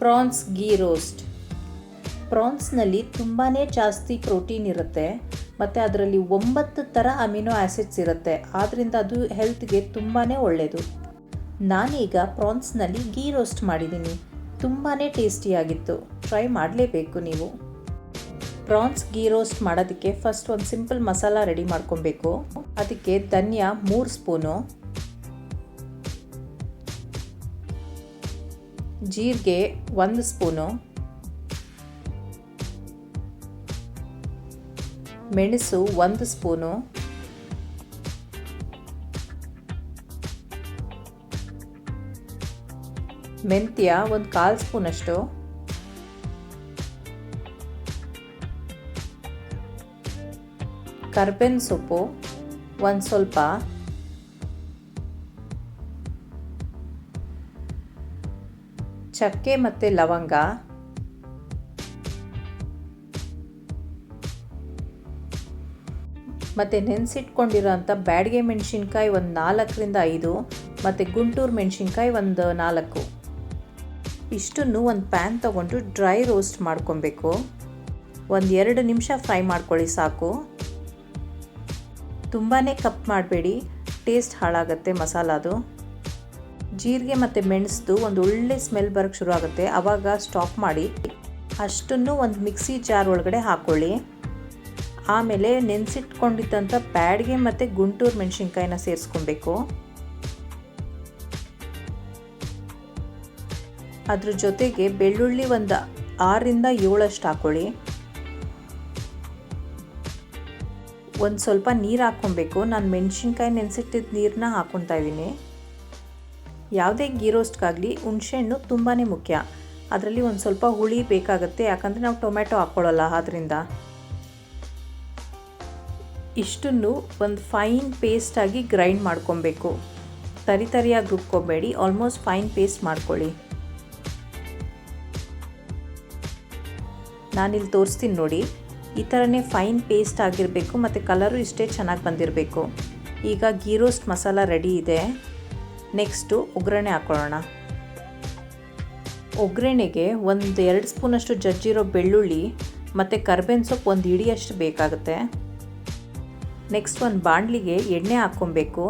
France ghee roast. ಪ್ರಾನ್ಸ್ನಲ್ಲಿ ತುಂಬಾ ಜಾಸ್ತಿ protein ಇರುತ್ತೆ, ಮತ್ತು ಅದರಲ್ಲಿ ಒಂಬತ್ತು ಥರ ಅಮಿನೋ ಆ್ಯಸಿಡ್ಸ್ ಇರುತ್ತೆ ಆದ್ದರಿಂದ ಅದು ಹೆಲ್ತ್ಗೆ ತುಂಬಾ ಒಳ್ಳೆಯದು ನಾನೀಗ ಪ್ರಾನ್ಸ್ನಲ್ಲಿ ಗೀ ರೋಸ್ಟ್ ಮಾಡಿದ್ದೀನಿ ತುಂಬಾ ಟೇಸ್ಟಿಯಾಗಿತ್ತು. ಟ್ರೈ ಮಾಡಲೇಬೇಕು ನೀವು. ಪ್ರಾನ್ಸ್ ಗೀ ರೋಸ್ಟ್ ಮಾಡೋದಕ್ಕೆ ಫಸ್ಟ್ ಒಂದು ಸಿಂಪಲ್ ಮಸಾಲ ರೆಡಿ ಮಾಡ್ಕೊಬೇಕು, ಅದಕ್ಕೆ ಧನಿಯಾ ಮೂರು ಸ್ಪೂನು ಜೀರಿಗೆ ಒಂದು ಸ್ಪೂನು. ಮೆಣಸು ಒಂದು ಸ್ಪೂನು. ಮೆಂತ್ಯ ಒಂದು ಕಾಲು ಸ್ಪೂನಷ್ಟು. ಕರ್ಬೇವಿನ ಸೊಪ್ಪು ಒಂದು ಸ್ವಲ್ಪ. ಚಕ್ಕೆ ಮತ್ತು ಲವಂಗ. ಮತ್ತು ನೆನೆಸಿಟ್ಕೊಂಡಿರೋಂಥ ಬ್ಯಾಡಿಗೆ ಮೆಣಸಿನ್ಕಾಯಿ ಒಂದು ನಾಲ್ಕರಿಂದ ಐದು, ಮತ್ತು ಗುಂಟೂರು ಮೆಣಸಿನ್ಕಾಯಿ ಒಂದು ನಾಲ್ಕು. ಇಷ್ಟನ್ನು ಒಂದು ಪ್ಯಾನ್ ತೊಗೊಂಡು ಡ್ರೈ ರೋಸ್ಟ್ ಮಾಡ್ಕೊಬೇಕು. ಒಂದು ಎರಡು ನಿಮಿಷ ಫ್ರೈ ಮಾಡ್ಕೊಳ್ಳಿ ಸಾಕು. ತುಂಬಾ ಕಪ್ ಮಾಡಬೇಡಿ, ಟೇಸ್ಟ್ ಹಾಳಾಗುತ್ತೆ ಮಸಾಲಾದು ಜೀರಿಗೆ ಮತ್ತು ಮೆಣಸ್ದು ಒಂದು ಒಳ್ಳೆ ಸ್ಮೆಲ್ ಬರೋಕ್ಕೆ ಶುರು ಆಗುತ್ತೆ. ಆವಾಗ ಸ್ಟಾಪ್ ಮಾಡಿ ಅಷ್ಟನ್ನು ಒಂದು ಮಿಕ್ಸಿ ಜಾರ್ ಒಳಗಡೆ ಹಾಕ್ಕೊಳ್ಳಿ ಆಮೇಲೆ ನೆನೆಸಿಟ್ಕೊಂಡಿದ್ದಂಥ ಪ್ಯಾಡ್ಗೆ ಮತ್ತು ಗುಂಟೂರು ಮೆಣಸಿನ್ಕಾಯಿನ ಸೇರಿಸ್ಕೊಬೇಕು. ಅದ್ರ ಜೊತೆಗೆ ಬೆಳ್ಳುಳ್ಳಿ ಒಂದು ಆರರಿಂದ ಏಳಷ್ಟು ಹಾಕ್ಕೊಳ್ಳಿ ಒಂದು ಸ್ವಲ್ಪ ನೀರು ಹಾಕ್ಕೊಬೇಕು. ನಾನು ಮೆಣಸಿನ್ಕಾಯಿ ನೆನೆಸಿಟ್ಟಿದ್ದ ನೀರನ್ನ ಹಾಕ್ಕೊತಾ ಇದ್ದೀನಿ. ಯಾವುದೇ ಗೀ ರೋಸ್ಟ್ಗಾಗಲಿ ಹುಣಸೆಹಣ್ಣು ತುಂಬಾ ಮುಖ್ಯ. ಅದರಲ್ಲಿ ಒಂದು ಸ್ವಲ್ಪ ಹುಳಿ ಬೇಕಾಗುತ್ತೆ, ಯಾಕಂದರೆ ನಾವು ಟೊಮೆಟೊ ಹಾಕ್ಕೊಳ್ಳಲ್ಲ ಆದ್ದರಿಂದ ಇಷ್ಟನ್ನು ಒಂದು ಫೈನ್ ಪೇಸ್ಟಾಗಿ ಗ್ರೈಂಡ್ ಮಾಡ್ಕೊಬೇಕು. ತರಿ ತರಿಯಾಗಿ ರುಬ್ಕೊಬೇಡಿ, ಆಲ್ಮೋಸ್ಟ್ ಫೈನ್ ಪೇಸ್ಟ್ ಮಾಡ್ಕೊಳ್ಳಿ. ನಾನಿಲ್ಲಿ ತೋರಿಸ್ತೀನಿ ನೋಡಿ. ಈ ಥರನೇ ಫೈನ್ ಪೇಸ್ಟ್ ಆಗಿರಬೇಕು, ಮತ್ತು ಕಲರು ಇಷ್ಟೇ ಚೆನ್ನಾಗಿ ಬಂದಿರಬೇಕು. ಈಗ ಗೀ ರೋಸ್ಟ್ ಮಸಾಲ ರೆಡಿ ಇದೆ. ನೆಕ್ಸ್ಟು ಒಗ್ಗರಣೆ ಹಾಕೊಳ್ಳೋಣ. ಒಗ್ಗರಣೆಗೆ ಒಂದು ಎರಡು ಸ್ಪೂನಷ್ಟು ಜಜ್ಜಿರೋ ಬೆಳ್ಳುಳ್ಳಿ ಮತ್ತು ಕರ್ಬೇವಿನ ಸೊಪ್ಪು ಒಂದು ಹಿಡಿಯಷ್ಟು ಬೇಕಾಗುತ್ತೆ. ನೆಕ್ಸ್ಟ್ ಒಂದು ಬಾಣಲಿಗೆ ಎಣ್ಣೆ ಹಾಕ್ಕೊಬೇಕು.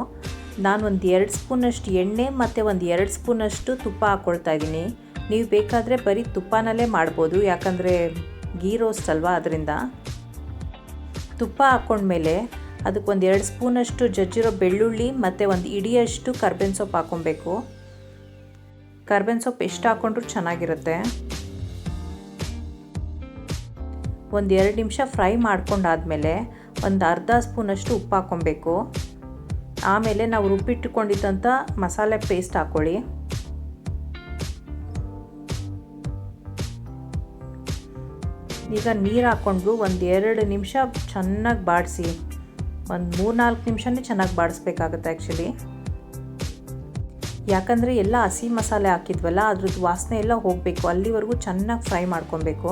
ನಾನು ಒಂದು ಎರಡು ಸ್ಪೂನಷ್ಟು ಎಣ್ಣೆ ಮತ್ತು ಒಂದು ಎರಡು ಸ್ಪೂನಷ್ಟು ತುಪ್ಪ ಹಾಕ್ಕೊಳ್ತಾ ಇದ್ದೀನಿ. ನೀವು ಬೇಕಾದರೆ ಬರೀ ತುಪ್ಪನಲ್ಲೇ ಮಾಡ್ಬೋದು, ಯಾಕಂದರೆ ಗೀ ರೋಸ್ಟ್ ಅಲ್ವಾ ಅದರಿಂದ. ತುಪ್ಪ ಹಾಕ್ಕೊಂಡ್ಮೇಲೆ ಅದಕ್ಕೆ ಒಂದು ಎರಡು ಸ್ಪೂನಷ್ಟು ಜಜ್ಜಿರೋ ಬೆಳ್ಳುಳ್ಳಿ ಮತ್ತು ಒಂದು ಇಡಿಯಷ್ಟು ಕರ್ಬೇವಿನ ಸೊಪ್ಪು ಹಾಕ್ಕೊಬೇಕು. ಕರ್ಬೇವಿನ ಸೊಪ್ಪು ಎಷ್ಟು ಹಾಕ್ಕೊಂಡ್ರೂ ಚೆನ್ನಾಗಿರುತ್ತೆ. ಒಂದು ಎರಡು ನಿಮಿಷ ಫ್ರೈ ಮಾಡ್ಕೊಂಡಾದಮೇಲೆ ಒಂದು ಅರ್ಧ ಸ್ಪೂನಷ್ಟು ಉಪ್ಪು ಹಾಕ್ಕೊಬೇಕು. ಆಮೇಲೆ ನಾವು ರುಬ್ಬಿಟ್ಟುಕೊಂಡಿದ್ದಂಥ ಮಸಾಲೆ ಪೇಸ್ಟ್ ಹಾಕ್ಕೊಳ್ಳಿ. ಈಗ ನೀರು ಹಾಕ್ಕೊಂಡು ಒಂದು ಎರಡು ನಿಮಿಷ ಚೆನ್ನಾಗಿ ಬಾಡಿಸಿ. ಒಂದು ಮೂರು ನಾಲ್ಕು ನಿಮಿಷನೇ ಚೆನ್ನಾಗಿ ಬಾಡಿಸ್ಬೇಕಾಗುತ್ತೆ ಆ್ಯಕ್ಚುಲಿ ಯಾಕಂದರೆ ಎಲ್ಲ ಹಸಿ ಮಸಾಲೆ ಹಾಕಿದ್ವಲ್ಲ, ಅದ್ರದ್ದು ವಾಸನೆ ಎಲ್ಲ ಹೋಗಬೇಕು. ಅಲ್ಲಿವರೆಗೂ ಚೆನ್ನಾಗಿ ಫ್ರೈ ಮಾಡ್ಕೊಬೇಕು.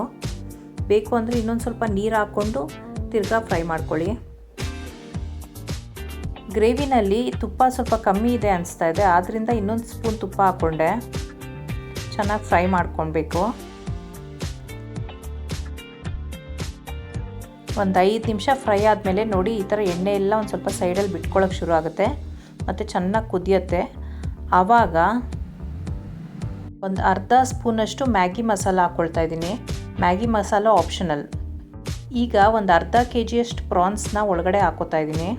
ಬೇಕು ಅಂದರೆ ಇನ್ನೊಂದು ಸ್ವಲ್ಪ ನೀರು ಹಾಕ್ಕೊಂಡು ತಿರ್ಗಾ ಫ್ರೈ ಮಾಡ್ಕೊಳ್ಳಿ. ಗ್ರೇವಿನಲ್ಲಿ ತುಪ್ಪ ಸ್ವಲ್ಪ ಕಮ್ಮಿ ಇದೆ ಅನಿಸ್ತಾ ಇದೆ ಆದ್ದರಿಂದ ಇನ್ನೊಂದು ಸ್ಪೂನ್ ತುಪ್ಪ ಹಾಕ್ಕೊಂಡೆ ಚೆನ್ನಾಗಿ ಫ್ರೈ ಮಾಡ್ಕೊಳ್ಬೇಕು. ಒಂದು ಐದು ನಿಮಿಷ ಫ್ರೈ ಆದಮೇಲೆ ನೋಡಿ ಈ ಥರ ಎಣ್ಣೆ ಎಲ್ಲ ಒಂದು ಸ್ವಲ್ಪ ಸೈಡಲ್ಲಿ ಬಿಟ್ಕೊಳ್ಳೋಕೆ ಶುರು ಆಗುತ್ತೆ. ಮತ್ತು ಚೆನ್ನಾಗಿ ಕುದಿಯತ್ತೆ. ಆವಾಗ ಒಂದು ಅರ್ಧ ಸ್ಪೂನಷ್ಟು ಮ್ಯಾಗಿ ಮಸಾಲ ಹಾಕ್ಕೊಳ್ತಾ ಇದ್ದೀನಿ. ಮ್ಯಾಗಿ ಮಸಾಲ ಆಪ್ಷನಲ್ ಈಗ ಒಂದು ಅರ್ಧ ಕೆ ಜಿಯಷ್ಟು ಪ್ರಾನ್ಸ್ನ ಒಳಗಡೆ ಹಾಕೋತಾ ಇದ್ದೀನಿ.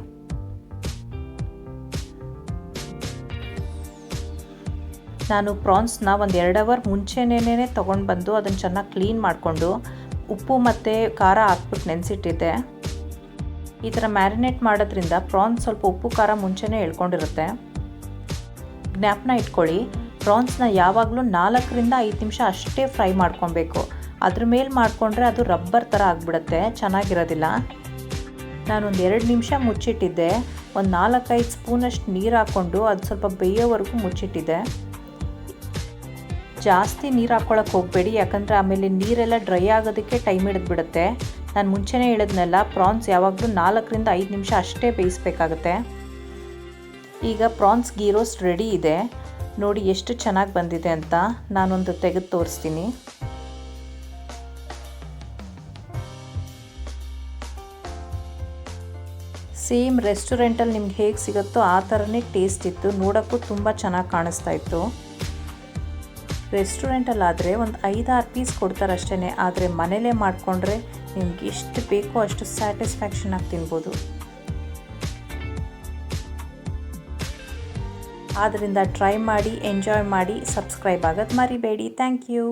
ನಾನು ಪ್ರಾನ್ಸ್ನ ಒಂದು ಎರಡು ಅವರ್ ಮುಂಚೆನೇ ತೊಗೊಂಡು ಬಂದು ಅದನ್ನು ಚೆನ್ನಾಗಿ ಕ್ಲೀನ್ ಮಾಡಿಕೊಂಡು ಉಪ್ಪು ಮತ್ತು ಖಾರ ಹಾಕ್ಬಿಟ್ಟು ನೆನೆಸಿಟ್ಟಿದ್ದೆ. ಈ ಥರ ಮ್ಯಾರಿನೇಟ್ ಮಾಡೋದ್ರಿಂದ ಪ್ರಾನ್ಸ್ ಸ್ವಲ್ಪ ಉಪ್ಪು ಖಾರ ಮುಂಚೆನೇ ಎಳ್ಕೊಂಡಿರುತ್ತೆ. ಜ್ಞಾಪನ ಇಟ್ಕೊಳ್ಳಿ, ಪ್ರಾನ್ಸ್ನ ಯಾವಾಗಲೂ ನಾಲ್ಕರಿಂದ ಐದು ನಿಮಿಷ ಅಷ್ಟೇ ಫ್ರೈ ಮಾಡ್ಕೊಬೇಕು. ಅದ್ರ ಮೇಲೆ ಮಾಡಿಕೊಂಡ್ರೆ ಅದು ರಬ್ಬರ್ ಥರ ಆಗಿಬಿಡುತ್ತೆ, ಚೆನ್ನಾಗಿರೋದಿಲ್ಲ. ನಾನೊಂದು ಎರಡು ನಿಮಿಷ ಮುಚ್ಚಿಟ್ಟಿದ್ದೆ. ಒಂದು ನಾಲ್ಕೈದು ಸ್ಪೂನಷ್ಟು ನೀರು ಹಾಕ್ಕೊಂಡು ಅದು ಸ್ವಲ್ಪ ಬೇಯೋವರೆಗೂ ಮುಚ್ಚಿಟ್ಟಿದ್ದೆ. ಜಾಸ್ತಿ ನೀರು ಹಾಕ್ಕೊಳಕ್ಕೆ ಹೋಗಬೇಡಿ, ಯಾಕಂದರೆ ಆಮೇಲೆ ನೀರೆಲ್ಲ ಡ್ರೈ ಆಗೋದಕ್ಕೆ ಟೈಮ್ ಹಿಡಿದ್ಬಿಡುತ್ತೆ. ನಾನು ಮುಂಚೆನೇ ಹೇಳಿದ್ನಲ್ಲ ಪ್ರಾನ್ಸ್ ಯಾವಾಗಲೂ ನಾಲ್ಕರಿಂದ ಐದು ನಿಮಿಷ ಅಷ್ಟೇ ಬೇಯಿಸ್ಬೇಕಾಗತ್ತೆ. ಈಗ ಪ್ರಾನ್ಸ್ ಗೀ ರೋಸ್ಟ್ ರೆಡಿ ಇದೆ. ನೋಡಿ ಎಷ್ಟು ಚೆನ್ನಾಗಿ ಬಂದಿದೆ ಅಂತ ನಾನೊಂದು ತೆಗೆದು ತೋರಿಸ್ತೀನಿ. ಸೇಮ್ ರೆಸ್ಟೋರೆಂಟಲ್ಲಿ ನಿಮ್ಗೆ ಹೇಗೆ ಸಿಗುತ್ತೋ ಆ ಥರನೇ ಟೇಸ್ಟ್ ಇತ್ತು. ನೋಡೋಕ್ಕೂ ತುಂಬ ಚೆನ್ನಾಗಿ ಕಾಣಿಸ್ತಾ ಇತ್ತು. ರೆಸ್ಟೋರೆಂಟಲ್ಲಾದರೆ ಒಂದು ಐದಾರು ಪೀಸ್ ಕೊಡ್ತಾರೆ ಅಷ್ಟೇ ಆದರೆ ಮನೇಲೇ ಮಾಡಿಕೊಂಡ್ರೆ ನಿಮ್ಗೆ ಎಷ್ಟು ಬೇಕೋ ಅಷ್ಟು ಸ್ಯಾಟಿಸ್ಫ್ಯಾಕ್ಷನ್ ಆಗಿ ತಿನ್ಬೋದು. ಆದ್ದರಿಂದ ಟ್ರೈ ಮಾಡಿ, ಎಂಜಾಯ್ ಮಾಡಿ, ಸಬ್ಸ್ಕ್ರೈಬ್ ಆಗೋದು ಮರಿಬೇಡಿ. Thank you.